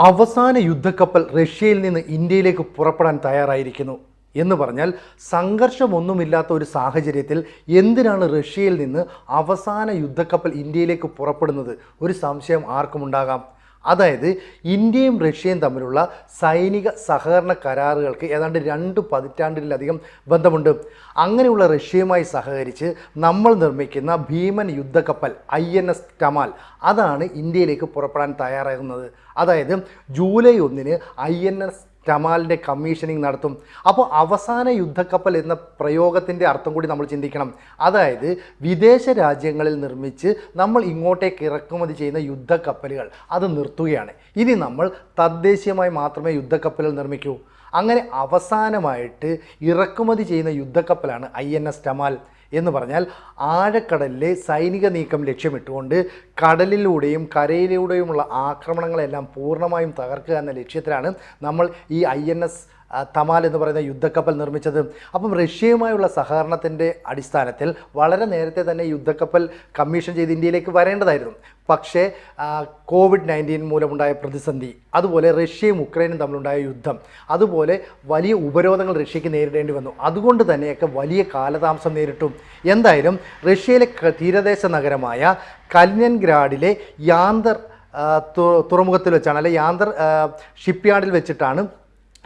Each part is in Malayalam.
അവസാന യുദ്ധക്കപ്പൽ റഷ്യയിൽ നിന്ന് ഇന്ത്യയിലേക്ക് പുറപ്പെടാൻ തയ്യാറായിരിക്കുന്നു എന്ന് പറഞ്ഞാൽ സംഘർഷമൊന്നുമില്ലാത്ത ഒരു സാഹചര്യത്തിൽ എന്തിനാണ് റഷ്യയിൽ നിന്ന് അവസാന യുദ്ധക്കപ്പൽ ഇന്ത്യയിലേക്ക് പുറപ്പെടുന്നത്? ഒരു സംശയം ആർക്കുമുണ്ടാകാം അതായത് ഇന്ത്യയും റഷ്യയും തമ്മിലുള്ള സൈനിക സഹകരണ കരാറുകൾക്ക് ഏതാണ്ട് രണ്ട് പതിറ്റാണ്ടിലധികം ബന്ധമുണ്ട്. അങ്ങനെയുള്ള റഷ്യയുമായി സഹകരിച്ച് നമ്മൾ നിർമ്മിക്കുന്ന ഭീമൻ യുദ്ധക്കപ്പൽ ഐ എൻ എസ് ടമാൽ അതാണ് ഇന്ത്യയിലേക്ക് പുറപ്പെടാൻ തയ്യാറാകുന്നത്. അതായത് ജൂലൈ ഒന്നിന് ഐ എൻ എസ് ടമാലിന്റെ കമ്മീഷനിങ് നടത്തും. അപ്പോൾ അവസാന യുദ്ധക്കപ്പൽ എന്ന പ്രയോഗത്തിന്റെ അർത്ഥം കൂടി നമ്മൾ ചിന്തിക്കണം. അതായത് വിദേശ രാജ്യങ്ങളിൽ നിർമ്മിച്ച് നമ്മൾ ഇങ്ങോട്ടേക്ക് ഇറക്കുമതി ചെയ്യുന്ന യുദ്ധക്കപ്പലുകൾ അത് നിർത്തുകയാണ്. ഇനി നമ്മൾ തദ്ദേശീയമായി മാത്രമേ യുദ്ധക്കപ്പലുകൾ നിർമ്മിക്കൂ. അങ്ങനെ അവസാനമായിട്ട് ഇറക്കുമതി ചെയ്യുന്ന യുദ്ധക്കപ്പലാണ് ഐ എൻ എസ് ടമാൽ എന്ന് പറഞ്ഞാൽ ആഴക്കടലിലെ സൈനിക നീക്കം ലക്ഷ്യമിട്ടുകൊണ്ട് കടലിലൂടെയും കരയിലൂടെയുമുള്ള ആക്രമണങ്ങളെല്ലാം പൂർണമായും തകർക്കുക എന്ന ലക്ഷ്യത്തിലാണ് നമ്മൾ ഈ ഐ എൻ എസ് തമാൽ എന്ന് പറയുന്ന യുദ്ധക്കപ്പൽ നിർമ്മിച്ചത്. അപ്പം റഷ്യയുമായുള്ള സഹകരണത്തിന്റെ അടിസ്ഥാനത്തിൽ വളരെ നേരത്തെ തന്നെ യുദ്ധക്കപ്പൽ കമ്മീഷൻ ചെയ്ത് ഇന്ത്യയിലേക്ക് വരേണ്ടതായിരുന്നു. പക്ഷേ കോവിഡ് നയന്റീൻ മൂലമുണ്ടായ പ്രതിസന്ധി അതുപോലെ റഷ്യയും ഉക്രൈനും തമ്മിലുണ്ടായ യുദ്ധം അതുപോലെ വലിയ ഉപരോധങ്ങൾ റഷ്യക്ക് നേരിടേണ്ടി വന്നു. അതുകൊണ്ട് തന്നെയൊക്കെ വലിയ കാലതാമസം നേരിട്ടു. എന്തായാലും റഷ്യയിലെ തീരദേശ നഗരമായ കല്യൻഗ്രാഡിലെ യാന്തർ തുറമുഖത്തിൽ വെച്ചാണ് അല്ലെ യാന്തർ ഷിപ്പ് യാർഡിൽ വെച്ചിട്ടാണ്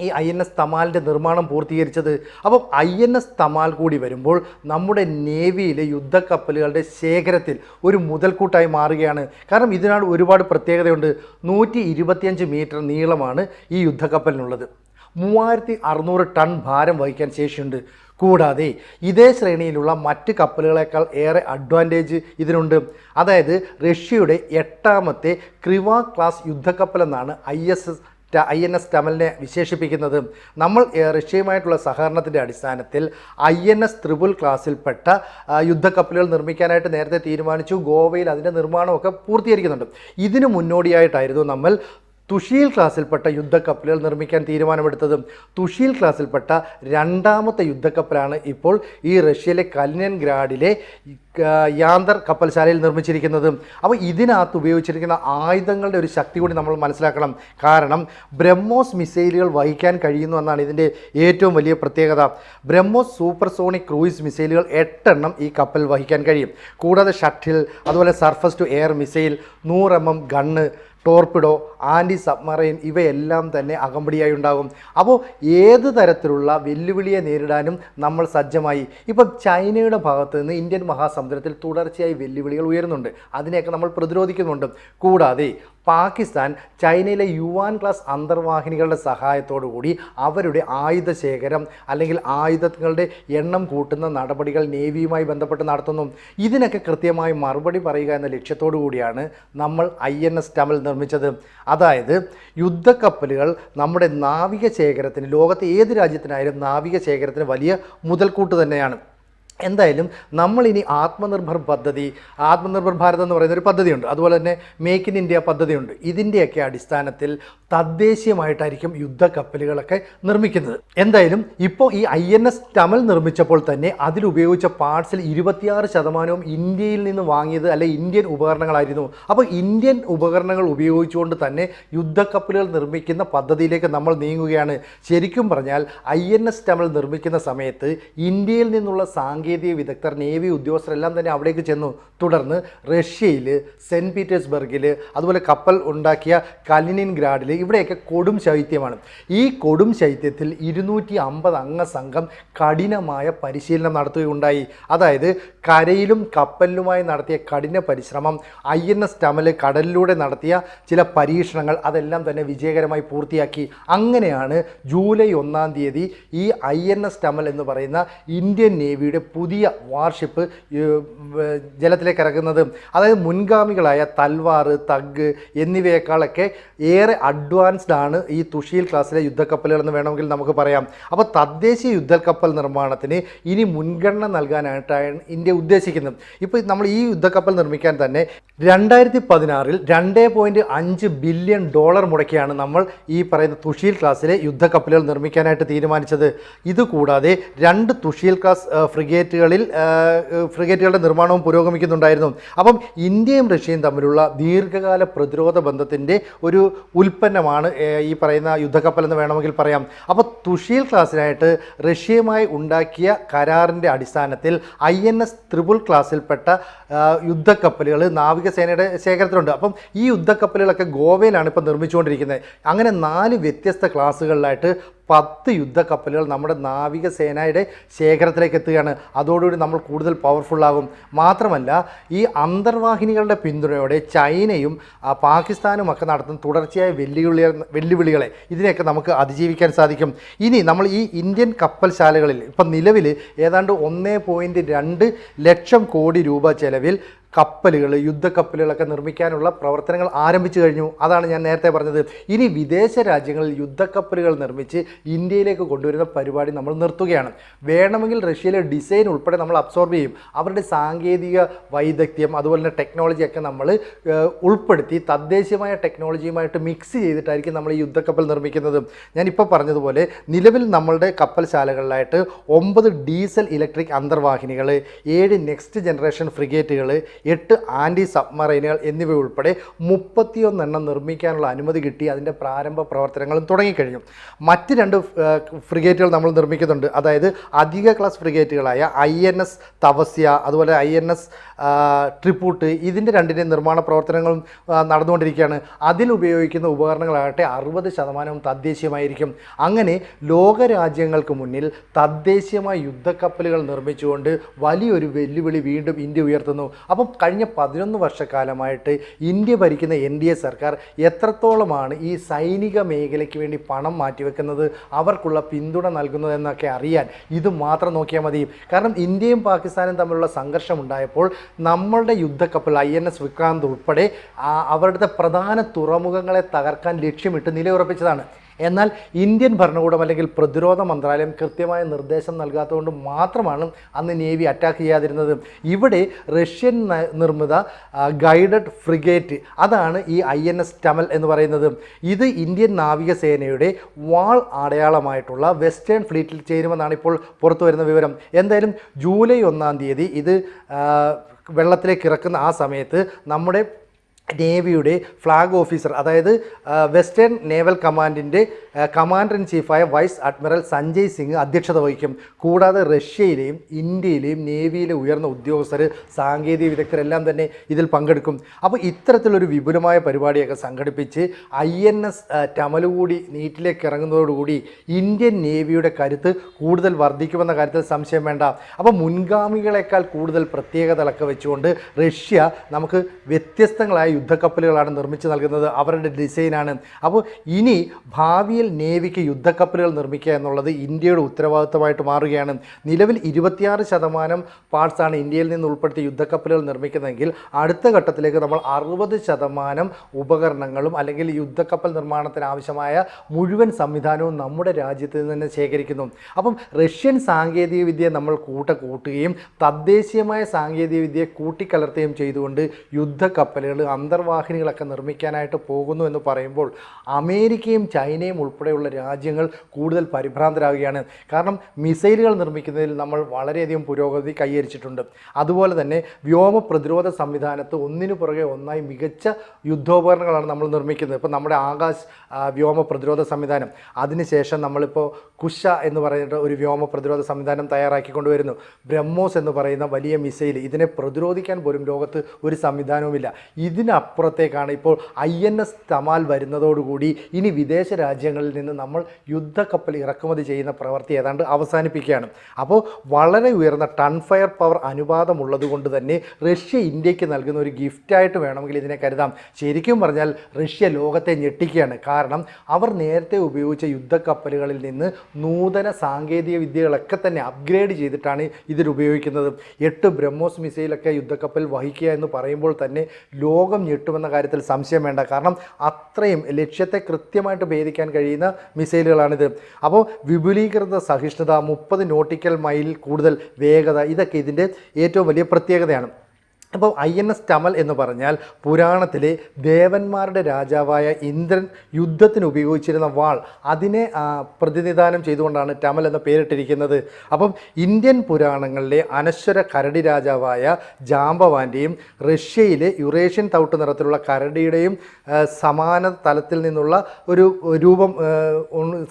ഈ ഐ എൻ എസ് തമാലിന്റെ നിർമ്മാണം പൂർത്തീകരിച്ചത്. അപ്പം ഐ എൻ എസ് തമാൽ കൂടി വരുമ്പോൾ നമ്മുടെ നേവിയിലെ യുദ്ധക്കപ്പലുകളുടെ ശേഖരത്തിൽ ഒരു മുതൽക്കൂട്ടായി മാറുകയാണ്. കാരണം ഇതിനാണ് ഒരുപാട് പ്രത്യേകതയുണ്ട്. നൂറ്റി ഇരുപത്തിയഞ്ച് മീറ്റർ നീളമാണ് ഈ യുദ്ധക്കപ്പലിനുള്ളത്. മൂവായിരത്തി അറുന്നൂറ് ടൺ ഭാരം വഹിക്കാൻ ശേഷിയുണ്ട്. കൂടാതെ ഇതേ ശ്രേണിയിലുള്ള മറ്റ് കപ്പലുകളേക്കാൾ ഏറെ അഡ്വാന്റേജ് ഇതിനുണ്ട്. അതായത് റഷ്യയുടെ എട്ടാമത്തെ Krivak class യുദ്ധക്കപ്പലെന്നാണ് I S S I N S കമലിനെ വിശേഷിപ്പിക്കുന്നത് നമ്മൾ റഷ്യയുമായിട്ടുള്ള സഹകരണത്തിന്റെ അടിസ്ഥാനത്തിൽ ഐ എൻ എസ് ത്രിപുൽ ക്ലാസ്സിൽപ്പെട്ട യുദ്ധക്കപ്പലുകൾ നിർമ്മിക്കാനായിട്ട് നേരത്തെ തീരുമാനിച്ചു. ഗോവയിൽ അതിന്റെ നിർമ്മാണമൊക്കെ പൂർത്തീകരിക്കുന്നുണ്ട്. ഇതിനു മുന്നോടിയായിട്ടായിരുന്നു നമ്മൾ തുഷീൽ ക്ലാസ്സിൽപ്പെട്ട യുദ്ധക്കപ്പലുകൾ നിർമ്മിക്കാൻ തീരുമാനമെടുത്തതും തുഷീൽ ക്ലാസ്സിൽപ്പെട്ട രണ്ടാമത്തെ യുദ്ധക്കപ്പലാണ് ഇപ്പോൾ ഈ റഷ്യയിലെ കലിനൻഗ്രാഡിലെ ഗ്രാഡിലെ യാന്തർ കപ്പൽശാലയിൽ നിർമ്മിച്ചിരിക്കുന്നത്. അപ്പോൾ ഇതിനകത്ത് ഉപയോഗിച്ചിരിക്കുന്ന ആയുധങ്ങളുടെ ഒരു ശക്തി കൂടി നമ്മൾ മനസ്സിലാക്കണം. കാരണം ബ്രഹ്മോസ് മിസൈലുകൾ വഹിക്കാൻ കഴിയുന്നു എന്നാണ് ഇതിന്റെ ഏറ്റവും വലിയ പ്രത്യേകത. ബ്രഹ്മോസ് സൂപ്പർസോണിക് ക്രൂയിസ് മിസൈലുകൾ എട്ടെണ്ണം ഈ കപ്പൽ വഹിക്കാൻ കഴിയും. കൂടാതെ ഷട്ടിൽ അതുപോലെ സർഫസ് ടു എയർ മിസൈൽ നൂറ് M M gun torpedo anti submarine ഇവയെല്ലാം തന്നെ അകമ്പടിയായി ഉണ്ടാകും. അപ്പോൾ ഏത് തരത്തിലുള്ള വെല്ലുവിളിയെ നേരിടാനും നമ്മൾ സജ്ജമായി? ഇപ്പം ചൈനയുടെ ഭാഗത്ത് നിന്ന് ഇന്ത്യൻ മഹാസമുദ്രത്തിൽ തുടർച്ചയായി വെല്ലുവിളികൾ ഉയരുന്നുണ്ട്. അതിനെയൊക്കെ നമ്മൾ പ്രതിരോധിക്കുന്നുണ്ട്. കൂടാതെ പാകിസ്ഥാൻ ചൈനയിലെ യുവാൻ ക്ലാസ് അന്തർവാഹിനികളുടെ സഹായത്തോടു കൂടി അവരുടെ ആയുധ ശേഖരം അല്ലെങ്കിൽ ആയുധങ്ങളുടെ എണ്ണം കൂട്ടുന്ന നടപടികൾ നേവിയുമായി ബന്ധപ്പെട്ട് നടത്തുന്നു. ഇതിനൊക്കെ കൃത്യമായി മറുപടി പറയുക എന്ന ലക്ഷ്യത്തോടു കൂടിയാണ് നമ്മൾ ഐ എൻ എസ് ടമൽ നിർമ്മിച്ചത്. അതായത് യുദ്ധക്കപ്പലുകൾ നമ്മുടെ നാവിക ശേഖരത്തിന് ലോകത്തെ ഏത് രാജ്യത്തിനായാലും നാവിക ശേഖരത്തിന് വലിയ മുതൽക്കൂട്ട് തന്നെയാണ്. എന്തായാലും നമ്മളിനി ആത്മനിർഭർ പദ്ധതി ആത്മനിർഭർ ഭാരത് എന്ന് പറയുന്ന ഒരു പദ്ധതിയുണ്ട്. അതുപോലെ തന്നെ മേക്ക് ഇൻ ഇന്ത്യ പദ്ധതിയുണ്ട്. ഇതിന്റെയൊക്കെ അടിസ്ഥാനത്തിൽ തദ്ദേശീയമായിട്ടായിരിക്കും യുദ്ധക്കപ്പലുകളൊക്കെ നിർമ്മിക്കുന്നത്. എന്തായാലും ഇപ്പോൾ ഈ ഐ എൻ എസ് ടമൽ നിർമ്മിച്ചപ്പോൾ തന്നെ അതിലുപയോഗിച്ച പാർട്സിൽ ഇരുപത്തിയാറ് ശതമാനവും ഇന്ത്യയിൽ നിന്ന് വാങ്ങിയത് അല്ലെ ഇന്ത്യൻ ഉപകരണങ്ങളായിരുന്നു. അപ്പോൾ ഇന്ത്യൻ ഉപകരണങ്ങൾ ഉപയോഗിച്ചുകൊണ്ട് തന്നെ യുദ്ധക്കപ്പലുകൾ നിർമ്മിക്കുന്ന പദ്ധതിയിലേക്ക് നമ്മൾ നീങ്ങുകയാണ്. ശരിക്കും പറഞ്ഞാൽ ഐ എൻ എസ് ടമൽ നിർമ്മിക്കുന്ന സമയത്ത് ഇന്ത്യയിൽ നിന്നുള്ള സാങ്കേതിക വിദഗ്ധർ നേവി ഉദ്യോഗസ്ഥരെല്ലാം തന്നെ അവിടേക്ക് ചെന്നു. തുടർന്ന് റഷ്യയിൽ സെന്റ് പീറ്റേഴ്സ്ബർഗിൽ അതുപോലെ കപ്പൽ ഉണ്ടാക്കിയ കലിനിൻ ഗ്രാഡിൽ ഇവിടെയൊക്കെ കൊടും ശൈത്യമാണ്. ഈ കൊടും ശൈത്യത്തിൽ ഇരുന്നൂറ്റി അമ്പത് അംഗ സംഘം കഠിനമായ പരിശീലനം നടത്തുകയുണ്ടായി. അതായത് കരയിലും കപ്പലിലുമായി നടത്തിയ കഠിന പരിശ്രമം ഐ എൻ എസ് ടമൽ കടലിലൂടെ നടത്തിയ ചില പരീക്ഷണങ്ങൾ അതെല്ലാം തന്നെ വിജയകരമായി പൂർത്തിയാക്കി. അങ്ങനെയാണ് ജൂലൈ ഒന്നാം തീയതി ഈ ഐ എൻ എസ് ടമൽ എന്ന് പറയുന്ന ഇന്ത്യൻ നേവിയുടെ പുതിയ വാർഷിപ്പ് ജലത്തിലേക്ക് ഇറങ്ങുന്നതും അതായത് മുൻഗാമികളായ തൽവാർ തഗ് എന്നിവയേക്കാളൊക്കെ ഏറെ അഡ്വാൻസ്ഡ് ആണ് ഈ തുഷീൽ ക്ലാസ്സിലെ യുദ്ധക്കപ്പലുകൾ എന്ന് വേണമെങ്കിൽ നമുക്ക് പറയാം. അപ്പോൾ തദ്ദേശീയ യുദ്ധക്കപ്പൽ നിർമ്മാണത്തിന് ഇനി മുൻഗണന നൽകാനായിട്ടാണ് ഇന്ത്യ ഉദ്ദേശിക്കുന്നത്. ഇപ്പോൾ നമ്മൾ ഈ യുദ്ധക്കപ്പൽ നിർമ്മിക്കാൻ തന്നെ രണ്ടായിരത്തി പതിനാറിൽ രണ്ട് പോയിന്റ് അഞ്ച് ബില്യൺ ഡോളർ മുടക്കിയാണ് നമ്മൾ ഈ പറയുന്ന തുഷീൽ ക്ലാസ്സിലെ യുദ്ധക്കപ്പലുകൾ നിർമ്മിക്കാനായിട്ട് തീരുമാനിച്ചത്. ഇതുകൂടാതെ രണ്ട് തുഷീൽ ക്ലാസ് ഫ്രിഗേറ്റ് ഫ്രിഗേറ്റുകളിൽ ഫ്രിഗേറ്റുകളുടെ നിർമ്മാണവും പുരോഗമിക്കുന്നുണ്ടായിരുന്നു. അപ്പം ഇന്ത്യയും റഷ്യയും തമ്മിലുള്ള ദീർഘകാല പ്രതിരോധ ബന്ധത്തിന്റെ ഒരു ഉൽപ്പന്നമാണ് ഈ പറയുന്ന യുദ്ധക്കപ്പൽ എന്ന് വേണമെങ്കിൽ പറയാം. അപ്പോൾ തുഷീൽ ക്ലാസ്സിനായിട്ട് റഷ്യയുമായി ഉണ്ടാക്കിയ കരാറിന്റെ അടിസ്ഥാനത്തിൽ ഐ എൻ എസ് ത്രിപുൾ ക്ലാസ്സിൽപ്പെട്ട യുദ്ധക്കപ്പലുകൾ നാവികസേനയുടെ ശേഖരത്തിലുണ്ട്. അപ്പം ഈ യുദ്ധക്കപ്പലുകളൊക്കെ ഗോവയിലാണ് ഇപ്പോൾ നിർമ്മിച്ചുകൊണ്ടിരിക്കുന്നത്. അങ്ങനെ നാല് വ്യത്യസ്ത ക്ലാസ്സുകളിലായിട്ട് പത്ത് യുദ്ധക്കപ്പലുകൾ നമ്മുടെ നാവികസേനയുടെ ശേഖരത്തിലേക്ക് എത്തുകയാണ്. അതോടുകൂടി നമ്മൾ കൂടുതൽ പവർഫുള്ളാകും മാത്രമല്ല ഈ അന്തർവാഹിനികളുടെ പിന്തുണയോടെ ചൈനയും പാകിസ്ഥാനും ഒക്കെ നടത്തുന്ന തുടർച്ചയായ വെല്ലുവിളി വെല്ലുവിളികളെ ഇതിനെയൊക്കെ നമുക്ക് അതിജീവിക്കാൻ സാധിക്കും. ഇനി നമ്മൾ ഈ ഇന്ത്യൻ കപ്പൽശാലകളിൽ ഇപ്പം നിലവിൽ ഏതാണ്ട് ഒന്നേ പോയിന്റ് രണ്ട് ലക്ഷം കോടി രൂപ ചെലവിൽ കപ്പലുകൾ യുദ്ധക്കപ്പലുകളൊക്കെ നിർമ്മിക്കാനുള്ള പ്രവർത്തനങ്ങൾ ആരംഭിച്ചു കഴിഞ്ഞു. അതാണ് ഞാൻ നേരത്തെ പറഞ്ഞത്. ഇനി വിദേശ രാജ്യങ്ങളിൽ യുദ്ധക്കപ്പലുകൾ നിർമ്മിച്ച് ഇന്ത്യയിലേക്ക് കൊണ്ടുവരുന്ന പരിപാടി നമ്മൾ നിർത്തുകയാണ്. വേണമെങ്കിൽ റഷ്യയിലെ ഡിസൈൻ ഉൾപ്പെടെ നമ്മൾ അബ്സോർബ് ചെയ്യും. അവരുടെ സാങ്കേതിക വൈദഗ്ധ്യം അതുപോലെ തന്നെ ടെക്നോളജിയൊക്കെ നമ്മൾ ഉൾപ്പെടുത്തി തദ്ദേശീയമായ ടെക്നോളജിയുമായിട്ട് മിക്സ് ചെയ്തിട്ടായിരിക്കും നമ്മൾ ഈ യുദ്ധക്കപ്പൽ നിർമ്മിക്കുന്നത്. ഞാനിപ്പോൾ പറഞ്ഞതുപോലെ നിലവിൽ നമ്മളുടെ കപ്പൽശാലകളിലായിട്ട് ഒമ്പത് ഡീസൽ ഇലക്ട്രിക് അന്തർവാഹിനികൾ ഏഴ് നെക്സ്റ്റ് ജനറേഷൻ ഫ്രിഗേറ്റുകൾ എട്ട് ആന്റി സബ്മറൈനുകൾ എന്നിവ ഉൾപ്പെടെ മുപ്പത്തിയൊന്നെണ്ണം നിർമ്മിക്കാനുള്ള അനുമതി കിട്ടി. അതിന്റെ പ്രാരംഭ പ്രവർത്തനങ്ങളും തുടങ്ങിക്കഴിഞ്ഞു. മറ്റ് രണ്ട് ഫ്രിഗേറ്റുകൾ നമ്മൾ നിർമ്മിക്കുന്നുണ്ട്. അതായത് അധിക ക്ലാസ് ഫ്രിഗേറ്റുകളായ ഐ എൻ എസ് തവസ്യ അതുപോലെ ഐ എൻ എസ് ട്രിപ്പൂട്ട് ഇതിന്റെ രണ്ടിന്റെ നിർമ്മാണ പ്രവർത്തനങ്ങളും നടന്നുകൊണ്ടിരിക്കുകയാണ്. അതിൽ ഉപയോഗിക്കുന്ന ഉപകരണങ്ങളാകട്ടെ അറുപത് ശതമാനവും തദ്ദേശീയമായിരിക്കും. അങ്ങനെ ലോകരാജ്യങ്ങൾക്ക് മുന്നിൽ തദ്ദേശീയമായ യുദ്ധക്കപ്പലുകൾ നിർമ്മിച്ചുകൊണ്ട് വലിയൊരു വെല്ലുവിളി വീണ്ടും ഇന്ത്യ ഉയർത്തുന്നു. അപ്പം കഴിഞ്ഞ പതിനൊന്ന് വർഷക്കാലമായിട്ട് ഇന്ത്യ ഭരിക്കുന്ന എൻ ഡി എ സർക്കാർ എത്രത്തോളമാണ് ഈ സൈനിക മേഖലയ്ക്ക് വേണ്ടി പണം മാറ്റിവെക്കുന്നത് അവർക്കുള്ള പിന്തുണ നൽകുന്നത് എന്നൊക്കെ അറിയാൻ ഇത് മാത്രം നോക്കിയാൽ മതി കാരണം ഇന്ത്യയും പാകിസ്ഥാനും തമ്മിലുള്ള സംഘർഷം ഉണ്ടായപ്പോൾ നമ്മളുടെ യുദ്ധക്കപ്പൽ ഐ എൻ എസ് വിക്രാന്ത് ഉൾപ്പെടെ അവരുടെ പ്രധാന തുറമുഖങ്ങളെ തകർക്കാൻ ലക്ഷ്യമിട്ട് നിലയുറപ്പിച്ചതാണ്. എന്നാൽ ഇന്ത്യൻ ഭരണകൂടം അല്ലെങ്കിൽ പ്രതിരോധ മന്ത്രാലയം കൃത്യമായ നിർദ്ദേശം നൽകാത്തതുകൊണ്ട് മാത്രമാണ് അന്ന് നേവി അറ്റാക്ക് ചെയ്യാതിരുന്നത്. ഇവിടെ റഷ്യൻ നിർമ്മിത ഗൈഡഡ് ഫ്രിഗേറ്റ് അതാണ് ഈ ഐ എൻ എസ് ടമൽ എന്ന് പറയുന്നത്. ഇത് ഇന്ത്യൻ നാവികസേനയുടെ വാൾ അടയാളമായിട്ടുള്ള വെസ്റ്റേൺ ഫ്ലീറ്റിൽ ചേരുമെന്നാണ് ഇപ്പോൾ പുറത്തു വരുന്ന വിവരം. എന്തായാലും ജൂലൈ ഒന്നാം തീയതി ഇത് വെള്ളത്തിലേക്ക് ഇറക്കുന്ന ആ സമയത്ത് നമ്മുടെ നേവിയുടെ ഫ്ലാഗ് ഓഫീസർ അതായത് വെസ്റ്റേൺ നേവൽ കമാൻഡിന്റെ കമാൻഡർ ഇൻ ചീഫായ വൈസ് അഡ്മിറൽ സഞ്ജയ് സിംഗ് അധ്യക്ഷത വഹിക്കും. കൂടാതെ റഷ്യയിലെയും ഇന്ത്യയിലെയും നേവിയിലെ ഉയർന്ന ഉദ്യോഗസ്ഥർ സാങ്കേതിക വിദഗ്ധരെല്ലാം തന്നെ ഇതിൽ പങ്കെടുക്കും. അപ്പോൾ ഇത്തരത്തിലൊരു വിപുലമായ പരിപാടിയൊക്കെ സംഘടിപ്പിച്ച് ഐ എൻ എസ് ടമലുകൂടി നീറ്റിലേക്ക് ഇറങ്ങുന്നതോടുകൂടി ഇന്ത്യൻ നേവിയുടെ കരുത്ത് കൂടുതൽ വർദ്ധിക്കുമെന്ന കാര്യത്തിൽ സംശയം വേണ്ട. അപ്പോൾ മുൻഗാമികളെക്കാൾ കൂടുതൽ പ്രത്യേകതകളൊക്കെ വെച്ചുകൊണ്ട് റഷ്യ നമുക്ക് വ്യത്യസ്തങ്ങളായ യുദ്ധക്കപ്പലുകളാണ് നിർമ്മിച്ച് നൽകുന്നത്. അവരുടെ ഡിസൈനാണ്. അപ്പോൾ ഇനി ഭാവിയിൽ നേവിക്ക് യുദ്ധക്കപ്പലുകൾ നിർമ്മിക്കുക എന്നുള്ളത് ഇന്ത്യയുടെ ഉത്തരവാദിത്തമായിട്ട് മാറുകയാണ്. നിലവിൽ ഇരുപത്തിയാറ് ശതമാനം പാർട്സാണ് ഇന്ത്യയിൽ നിന്ന് ഉൾപ്പെടുത്തി യുദ്ധക്കപ്പലുകൾ നിർമ്മിക്കുന്നതെങ്കിൽ അടുത്ത ഘട്ടത്തിലേക്ക് നമ്മൾ അറുപത് ശതമാനം ഉപകരണങ്ങളും അല്ലെങ്കിൽ യുദ്ധക്കപ്പൽ നിർമ്മാണത്തിന് ആവശ്യമായ മുഴുവൻ സംവിധാനവും നമ്മുടെ രാജ്യത്ത് നിന്ന് തന്നെ ശേഖരിക്കുന്നു. അപ്പം റഷ്യൻ സാങ്കേതിക വിദ്യയെ നമ്മൾ കൂട്ട കൂട്ടുകയും തദ്ദേശീയമായ സാങ്കേതിക വിദ്യയെ കൂട്ടിക്കലർത്തുകയും ചെയ്തുകൊണ്ട് യുദ്ധക്കപ്പലുകൾ അന്തർവാഹിനികളൊക്കെ നിർമ്മിക്കാനായിട്ട് പോകുന്നു എന്ന് പറയുമ്പോൾ അമേരിക്കയും ചൈനയും ഉൾപ്പെടെയുള്ള രാജ്യങ്ങൾ കൂടുതൽ പരിഭ്രാന്തരാകുകയാണ്. കാരണം മിസൈലുകൾ നിർമ്മിക്കുന്നതിൽ നമ്മൾ വളരെയധികം പുരോഗതി കൈവരിച്ചിട്ടുണ്ട്. അതുപോലെ തന്നെ വ്യോമ പ്രതിരോധ സംവിധാനത്ത് ഒന്നിനു പുറകെ ഒന്നായി മികച്ച യുദ്ധോപകരണങ്ങളാണ് നമ്മൾ നിർമ്മിക്കുന്നത്. ഇപ്പോൾ നമ്മുടെ ആകാശ് വ്യോമ പ്രതിരോധ സംവിധാനം. അതിനുശേഷം നമ്മളിപ്പോൾ കുഷ എന്ന് പറയുന്ന ഒരു വ്യോമ പ്രതിരോധ സംവിധാനം തയ്യാറാക്കിക്കൊണ്ടുവരുന്നു ബ്രഹ്മോസ് എന്ന് പറയുന്ന വലിയ മിസൈൽ ഇതിനെ പ്രതിരോധിക്കാൻ പോലും ലോകത്ത് ഒരു സംവിധാനവുമില്ല. ഇതിനപ്പുറത്തേക്കാണ് ഇപ്പോൾ ഐ എൻ എസ് തമാൽ വരുന്നതോടുകൂടി ഇനി വിദേശ രാജ്യങ്ങളിൽ നിന്ന് നമ്മൾ യുദ്ധക്കപ്പൽ ഇറക്കുമതി ചെയ്യുന്ന പ്രവൃത്തി ഏതാണ്ട് അവസാനിപ്പിക്കുകയാണ്. അപ്പോൾ വളരെ ഉയർന്ന ടൺ ഫയർ പവർ അനുപാതമുള്ളത് കൊണ്ട് തന്നെ റഷ്യ ഇന്ത്യയ്ക്ക് നൽകുന്ന ഒരു ഗിഫ്റ്റായിട്ട് വേണമെങ്കിൽ ഇതിനെ കരുതാം. ശരിക്കും പറഞ്ഞാൽ റഷ്യ ലോകത്തെ ഞെട്ടിക്കുകയാണ്. കാരണം അവർ നേരത്തെ ഉപയോഗിച്ച യുദ്ധക്കപ്പലുകളിൽ നിന്ന് നൂതന സാങ്കേതിക വിദ്യകളൊക്കെ തന്നെ അപ്ഗ്രേഡ് ചെയ്തിട്ടാണ് ഇതിൽ ഉപയോഗിക്കുന്നത്. എട്ട് ബ്രഹ്മോസ് മിസൈലൊക്കെ യുദ്ധക്കപ്പൽ വഹിക്കുക എന്ന് പറയുമ്പോൾ തന്നെ ലോകം ഞെട്ടുമെന്ന കാര്യത്തിൽ സംശയം വേണ്ട. കാരണം അത്രയും ലക്ഷ്യത്തെ കൃത്യമായിട്ട് ഭേദിക്കാൻ കഴിയുന്ന മിസൈലുകളാണിത്. അപ്പോൾ വിപുലീകൃത സഹിഷ്ണുത മുപ്പത് നോട്ടിക്കൽ മൈൽ കൂടുതൽ വേഗത ഇതൊക്കെ ഇതിന്റെ ഏറ്റവും വലിയ പ്രത്യേകതയാണ്. അപ്പോൾ ഐ എൻ എസ് ടമൽ എന്ന് പറഞ്ഞാൽ പുരാണത്തിലെ ദേവന്മാരുടെ രാജാവായ ഇന്ദ്രൻ യുദ്ധത്തിന് ഉപയോഗിച്ചിരുന്ന വാൾ. അതിനെ പ്രതിനിധാനം ചെയ്തുകൊണ്ടാണ് ടമൽ എന്ന പേരിട്ടിരിക്കുന്നത്. അപ്പം ഇന്ത്യൻ പുരാണങ്ങളിലെ അനശ്വര കരടി രാജാവായ ജാമ്പവാന്റെയും റഷ്യയിലെ യുറേഷ്യൻ തൗട്ട് നിറത്തിലുള്ള കരടിയുടെയും സമാന തലത്തിൽ നിന്നുള്ള ഒരു രൂപം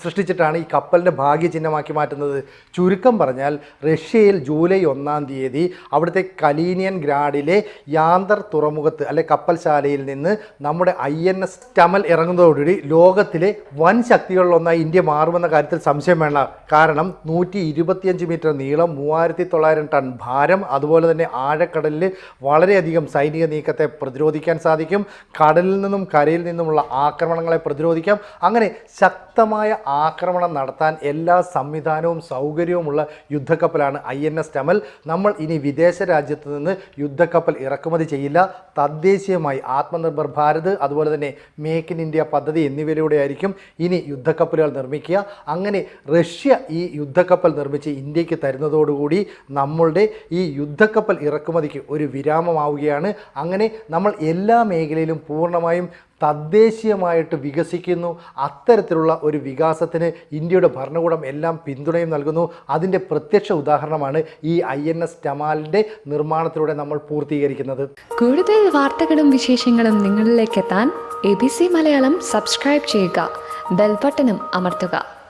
സൃഷ്ടിച്ചിട്ടാണ് ഈ കപ്പലിന്റെ ഭാഗ്യചിഹ്നമാക്കി മാറ്റുന്നത്. ചുരുക്കം പറഞ്ഞാൽ റഷ്യയിൽ ജൂലൈ ഒന്നാം തീയതി അവിടുത്തെ കലീനിയൻ ഗ്രാഡിലെ യാന്തർ തുറമുഖത്ത് അല്ലെ കപ്പൽശാലയിൽ നിന്ന് നമ്മുടെ ഐ എൻ എസ് ടമൽ ഇറങ്ങുന്നതോടുകൂടി ലോകത്തിലെ വൻ ശക്തികളിലൊന്നായി ഇന്ത്യ മാറുമെന്ന കാര്യത്തിൽ സംശയം വേണ്ട. കാരണം നൂറ്റി ഇരുപത്തിയഞ്ച് മീറ്റർ നീളം മൂവായിരത്തി തൊള്ളായിരം ടൺ ഭാരം അതുപോലെ തന്നെ ആഴക്കടലിൽ വളരെയധികം സൈനിക നീക്കത്തെ പ്രതിരോധിക്കാൻ സാധിക്കും. കടലിൽ നിന്നും കരയിൽ നിന്നുമുള്ള ആക്രമണങ്ങളെ പ്രതിരോധിക്കാം. അങ്ങനെ ശക്തമായ ആക്രമണം നടത്താൻ എല്ലാ സംവിധാനവും സൗകര്യവുമുള്ള യുദ്ധക്കപ്പലാണ് ഐ എൻ എസ് ടമൽ നമ്മൾ ഇനി വിദേശ രാജ്യത്ത് നിന്ന് യുദ്ധക്കപ്പൽ ഇറക്കുമതി ചെയ്യില്ല. തദ്ദേശീയമായി ആത്മനിർഭർ ഭാരത് അതുപോലെ തന്നെ മേക്ക് ഇൻ ഇന്ത്യ പദ്ധതി എന്നിവയിലൂടെ ആയിരിക്കും ഇനി യുദ്ധക്കപ്പലുകൾ നിർമ്മിക്കുക. അങ്ങനെ റഷ്യ ഈ യുദ്ധക്കപ്പൽ നിർമ്മിച്ച് ഇന്ത്യയ്ക്ക് തരുന്നതോടുകൂടി നമ്മളുടെ ഈ യുദ്ധക്കപ്പൽ ഇറക്കുമതിക്ക് ഒരു വിരാമമാവുകയാണ്. അങ്ങനെ നമ്മൾ എല്ലാ മേഖലയിലും പൂർണമായും തദ്ദേശീയമായിട്ട് വികസിക്കുന്നു. അത്തരത്തിലുള്ള ഒരു വികാസത്തിന് ഇന്ത്യയുടെ ഭരണകൂടം എല്ലാം പിന്തുണയും നൽകുന്നു. അതിന്റെ പ്രത്യക്ഷ ഉദാഹരണമാണ് ഈ ഐ എൻ എസ് ടമാലിന്റെ നിർമ്മാണത്തിലൂടെ നമ്മൾ പൂർത്തീകരിക്കുന്നത്. കൂടുതൽ വാർത്തകളും വിശേഷങ്ങളും നിങ്ങളിലേക്ക് എത്താൻ A B C Malayalam subscribe ചെയ്യുക. ബെൽബട്ടനും അമർത്തുക.